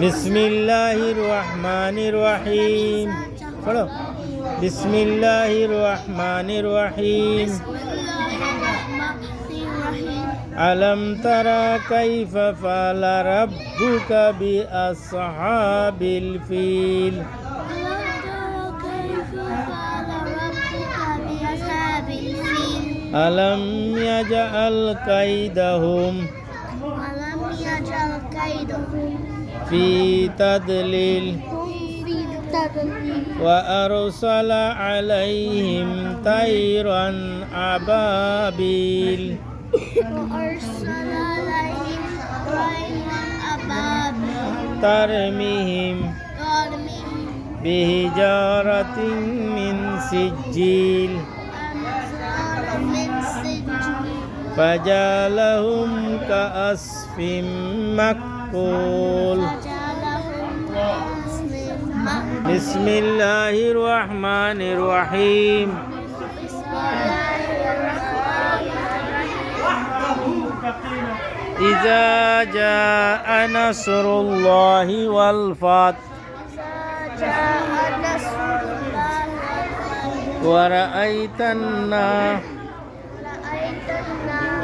বিসমিল্লাহির রহমানির রহিম পড়ো বিসমিল্লাহির রহমানির রহিম আলম তারা কাইফা ফালা রাব্বুকা বিআসহাবিল ফিল আলম كيدهم في تضليل. وأرسل عليهم طيرا أبابيل وأرسل عليهم طيرا أبابيل. ترميهم بحجارة من سجيل. فجعلهم كأسف مكفول بسم الله الرحمن الرحيم إذا جاء نصر الله والفتح ورأيت الناس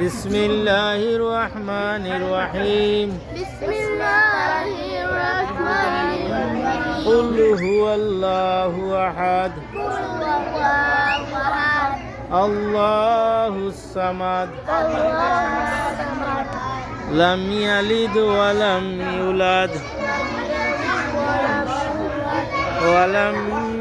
بسم الله الرحمن الرحيم بسم الله الرحمن الرحيم قل هو الله أحد قل الله أحد الله الصمد الله الصمد لم يلد ولم يولد لم يلد ولم يولد ولم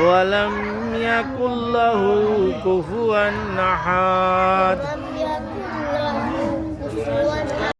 ولم يكن له كفوا أحد